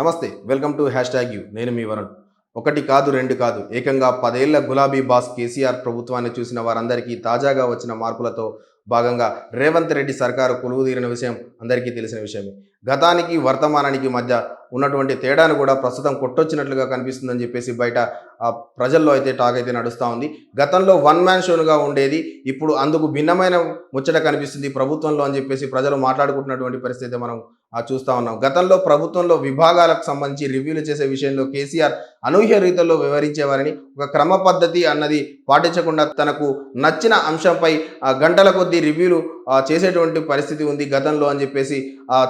నమస్తే welcome to hashtag U. నేను మీ వరుణ్. ఒకటి కాదు రెండు కాదు ఏకంగా పదేళ్ళ గులాబీ బాస్ కేసీఆర్ ప్రభుత్వాన్ని చూసిన వారందరికీ తాజాగా వచ్చిన మార్పులతో భాగంగా రేవంత్ రెడ్డి సర్కారు కొలువుదీరిన విషయం అందరికీ తెలిసిన విషయమే. గతానికి వర్తమానానికి మధ్య ఉన్నటువంటి తేడాను కూడా ప్రస్తుతం కొట్టొచ్చినట్లుగా కనిపిస్తుందని చెప్పేసి బయట ఆ, ప్రజల్లో అయితే టాక్ అయితే నడుస్తూ ఉంది. గతంలో వన్ మ్యాన్ షోనుగా ఉండేది ఇప్పుడు అందుకు భిన్నమైన ముచ్చట కనిపిస్తుంది ప్రభుత్వంలో అని చెప్పేసి ప్రజలు మాట్లాడుకుంటున్నటువంటి పరిస్థితి మనం చూస్తూ చూస్తా ఉన్నాం. గతంలో ప్రభుత్వంలో విభాగాలకు సంబంధించి రివ్యూలు చేసే విషయంలో కేసీఆర్ అనూహ్య రీతిలో వివరించేవారని ఒక క్రమ పద్ధతి అన్నది పాటించకుండా తనకు నచ్చిన అంశంపై ఆ, గంటల కొద్దీ రివ్యూలు చేసేటువంటి పరిస్థితి ఉంది గతంలో అని చెప్పేసి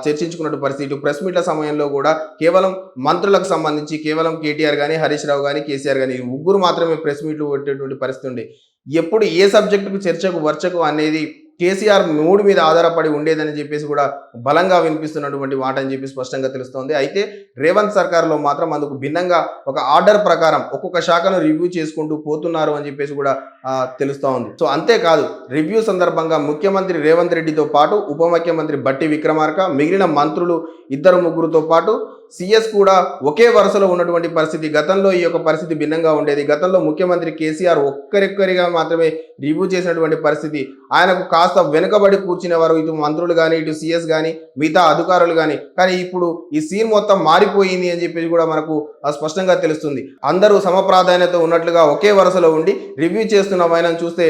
చర్చించుకు చర్చించుకున్నట్టు పరిస్థితి. ఇటు ప్రెస్ మీట్ల సమయంలో కూడా కేవలం మంత్రులకు సంబంధించి కేవలం కేటీఆర్ కానీ హరీష్ రావు కానీ కేసీఆర్ కానీ ముగ్గురు మాత్రమే ప్రెస్ మీట్లు పెట్టేటువంటి పరిస్థితి ఉంది. ఎప్పుడు ఏ సబ్జెక్టుకు చర్చకు వర్చకు అనేది కేసీఆర్ మూడు మీద ఆధారపడి ఉండేదని చెప్పేసి కూడా బలంగా వినిపిస్తున్నటువంటి మాట అని చెప్పి స్పష్టంగా తెలుస్తోంది. అయితే రేవంత్ సర్కార్లో మాత్రం అందుకు భిన్నంగా ఒక ఆర్డర్ ప్రకారం ఒక్కొక్క శాఖను రివ్యూ చేసుకుంటూ పోతున్నారు అని చెప్పేసి కూడా తెలుస్తూ ఉంది సో అంతేకాదు రివ్యూ సందర్భంగా ముఖ్యమంత్రి రేవంత్ రెడ్డితో పాటు ఉప ముఖ్యమంత్రి బట్టి విక్రమార్క మిగిలిన మంత్రులు ఇద్దరు ముగ్గురుతో పాటు సిఎస్ కూడా ఒకే వరుసలో ఉన్నటువంటి పరిస్థితి. గతంలో ఈ యొక్క పరిస్థితి భిన్నంగా ఉండేది. గతంలో ముఖ్యమంత్రి కేసీఆర్ ఒక్కరిక్కరిగా మాత్రమే రివ్యూ చేసినటువంటి పరిస్థితి. ఆయనకు కాస్త వెనుకబడి కూర్చునేవారు ఇటు మంత్రులు కానీ ఇటు సిఎస్ కానీ మిగతా అధికారులు కానీ కానీ ఇప్పుడు ఈ సీన్ మొత్తం మారిపోయింది అని చెప్పేసి కూడా మనకు ఆ, స్పష్టంగా తెలుస్తుంది. అందరూ సమప్రాధాన్యత ఉన్నట్లుగా ఒకే వరుసలో ఉండి రివ్యూ చేస్తున్న ఆయన చూస్తే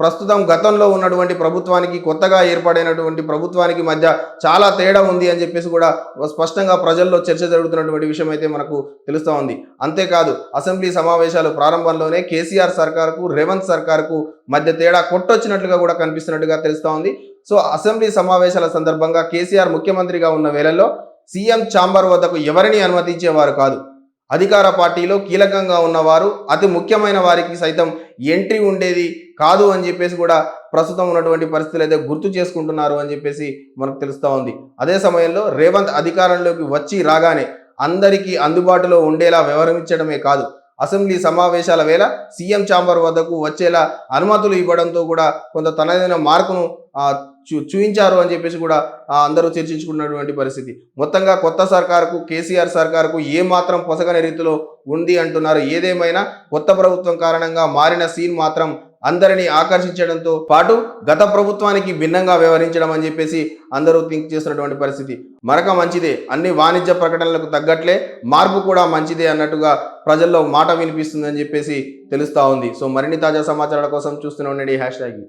ప్రస్తుతం గతంలో ఉన్నటువంటి ప్రభుత్వానికి కొత్తగా ఏర్పడైనటువంటి ప్రభుత్వానికి మధ్య చాలా తేడా ఉంది అని చెప్పేసి కూడా స్పష్టంగా ప్రజల్లో చర్చ జరుగుతున్నటువంటి విషయం అయితే మనకు తెలుస్తూ ఉంది. అంతేకాదు అసెంబ్లీ సమావేశాలు ప్రారంభంలోనే కేసీఆర్ సర్కార్కు రేవంత్ సర్కార్కు మధ్య తేడా కొట్టొచ్చినట్లుగా కూడా కనిపిస్తున్నట్టుగా తెలుస్తూ ఉంది. సో అసెంబ్లీ సమావేశాల సందర్భంగా కేసీఆర్ ముఖ్యమంత్రిగా ఉన్న వేళల్లో సీఎం ఛాంబర్ వద్దకు ఎవరిని అనుమతించేవారు కాదు. అధికార పార్టీలో కీలకంగా ఉన్నవారు అతి ముఖ్యమైన వారికి సైతం ఎంట్రీ ఉండేది కాదు అని చెప్పేసి కూడా ప్రస్తుతం ఉన్నటువంటి పరిస్థితులు అయితే గుర్తు చేసుకుంటున్నారు అని చెప్పేసి మనకు తెలుస్తూ ఉంది. అదే సమయంలో రేవంత్ అధికారంలోకి వచ్చి రాగానే అందరికీ అందుబాటులో ఉండేలా వ్యవహరించడమే కాదు. అసెంబ్లీ సమావేశాల వేళ సీఎం ఛాంబర్ వద్దకు వచ్చేలా అనుమతులు ఇవ్వడంతో కూడా కొంత తనదైన మార్కును చూ చూయించారు అని చెప్పేసి కూడా అందరూ చర్చించుకున్నటువంటి పరిస్థితి. మొత్తంగా కొత్త సర్కారుకు కేసీఆర్ సర్కారుకు ఏ మాత్రం పొసగని రీతిలో ఉంది అంటున్నారు. ఏదేమైనా కొత్త ప్రభుత్వం కారణంగా మారిన సీన్ మాత్రం అందరినీ ఆకర్షించడంతో పాటు గత ప్రభుత్వానికి భిన్నంగా వ్యవహరించడం అని చెప్పేసి అందరూ థింక్ చేస్తున్నటువంటి పరిస్థితి. మరొక మంచిదే అన్ని వాణిజ్య ప్రకటనలకు తగ్గట్లే మార్పు కూడా మంచిదే అన్నట్టుగా ప్రజల్లో మాట వినిపిస్తుందని చెప్పేసి తెలుస్తూ ఉంది. సో మరిన్ని తాజా సమాచారాల కోసం చూస్తూనే ఉండండి. Hash tag